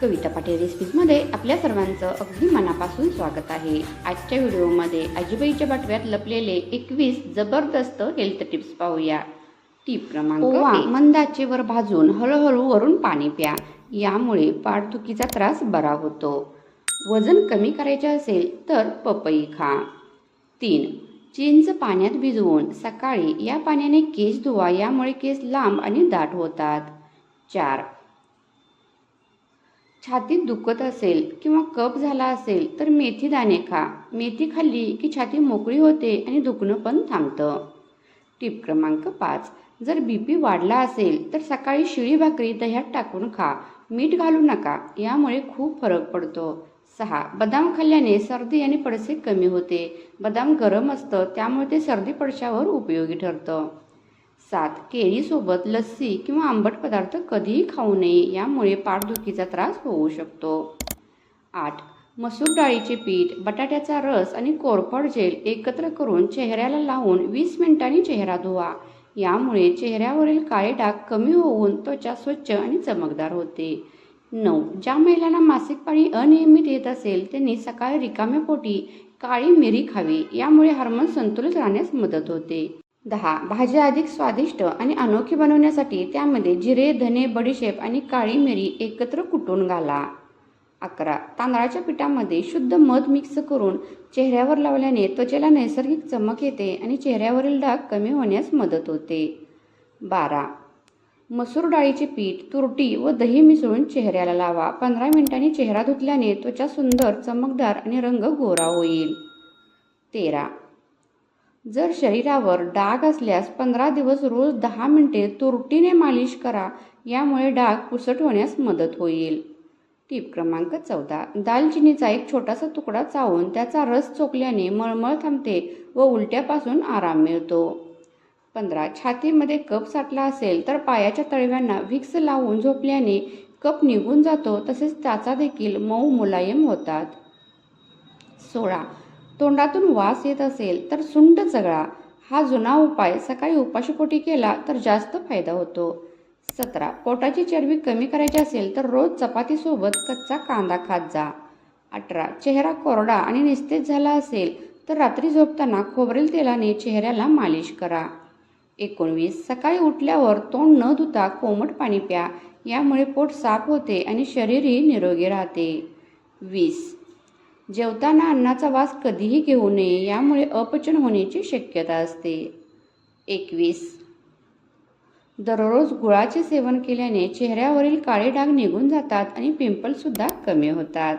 कविता पाटील रेसिपीजमध्ये आपल्या सर्वांचं अगदी मनापासून स्वागत आहे. आजच्या व्हिडिओमध्ये आजीबाईच्या बाटव्यात लपलेले एकवीस जबरदस्त हेल्थ टिप्स पाहूया. टीप क्रमांक ओवा एक. मंदाचेवर भाजून हळूहळू वरून पाणी प्या. यामुळे पाठदुखीचा त्रास बरा होतो. वजन कमी करायचे असेल तर पपई खा. तीन चिंच पाण्यात भिजवून सकाळी या पाण्याने केस धुवा. यामुळे केस लांब आणि दाट होतात. चार छातीत दुखत असेल किंवा कप झाला असेल तर मेथी दाणे खा. मेथी खाल्ली की छाती मोकळी होते आणि दुखणं पण थांबतं. टीप क्रमांक पाच. जर बी पी वाढला असेल तर सकाळी शिळी भाकरी दह्यात टाकून खा. मीठ घालू नका. यामुळे खूप फरक पडतो. सहा. बदाम खाल्ल्याने सर्दी आणि पडसे कमी होते. बदाम गरम असतं त्यामुळे ते सर्दी पडशावर उपयोगी ठरतं. सात केळीसोबत लस्सी किंवा आंबट पदार्थ कधीही खाऊ नये यामुळे पाठदुखीचा त्रास होऊ शकतो. आठ मसूर डाळीचे पीठ बटाट्याचा रस आणि कोरफड जेल एकत्र करून चेहऱ्याला लावून वीस मिनिटांनी चेहरा धुवा. यामुळे चेहऱ्यावरील काळे डाग कमी होऊन त्वचा स्वच्छ आणि चमकदार होते. नऊ ज्या महिलांना मासिक पाळी अनियमित येत असेल त्यांनी सकाळी रिकाम्या पोटी काळी मिरी खावी. यामुळे हार्मोन संतुलित राहण्यास मदत होते. दहा. भाज्या अधिक स्वादिष्ट आणि अनोखी बनवण्यासाठी त्यामध्ये जिरे धने बडीशेप आणि काळी मिरी एकत्र कुटून घाला. अकरा. तांदळाच्या पिठामध्ये शुद्ध मध मिक्स करून चेहऱ्यावर लावल्याने त्वचेला नैसर्गिक चमक येते आणि चेहऱ्यावरील डाग कमी होण्यास मदत होते. बारा. मसूर डाळीचे पीठ तुरटी व दही मिसळून चेहऱ्याला लावा. पंधरा मिनिटांनी चेहरा धुतल्याने त्वचा सुंदर चमकदार आणि रंग गोरा होईल. तेरा. जर शरीरावर डाग असल्यास पंधरा दिवस रोज दहा मिनिटे तुरटीने मालिश करा. यामुळे डाग पुसट होण्यास मदत होईल. टीप क्रमांक चौदा. दालचिनीचा एक छोटासा तुकडा चावून त्याचा रस चोकल्याने मळमळ थांबते व उलट्यापासून आराम मिळतो. पंधरा. छातीमध्ये कप साठला असेल तर पायाच्या तळव्यांना व्हिक्स लावून झोपल्याने कप निघून जातो तसेच त्याचा देखील मऊ मुलायम होतात. सोळा. तोंडातून वास येत असेल तर सुंड चगळा. हा जुना उपाय सकाळी उपाशीपोटी केला तर जास्त फायदा होतो. सतरा. पोटाची चरबी कमी करायची असेल तर रोज चपातीसोबत कच्चा कांदा खात जा. अठरा. चेहरा कोरडा आणि निस्तेज झाला असेल तर रात्री झोपताना खोबरेल तेलाने चेहऱ्याला मालिश करा. एकोणवीस. सकाळी उठल्यावर तोंड न धुता कोमट पाणी प्या. यामुळे पोट साफ होते आणि शरीरही निरोगी राहते. वीस. जेवताना अन्नाचा वास कधीही घेऊ नये यामुळे अपचन होण्याची शक्यता असते. एकवीस. दररोज गुळाचे सेवन केल्याने चेहऱ्यावरील काळे डाग निघून जातात आणि पिंपलसुद्धा कमी होतात.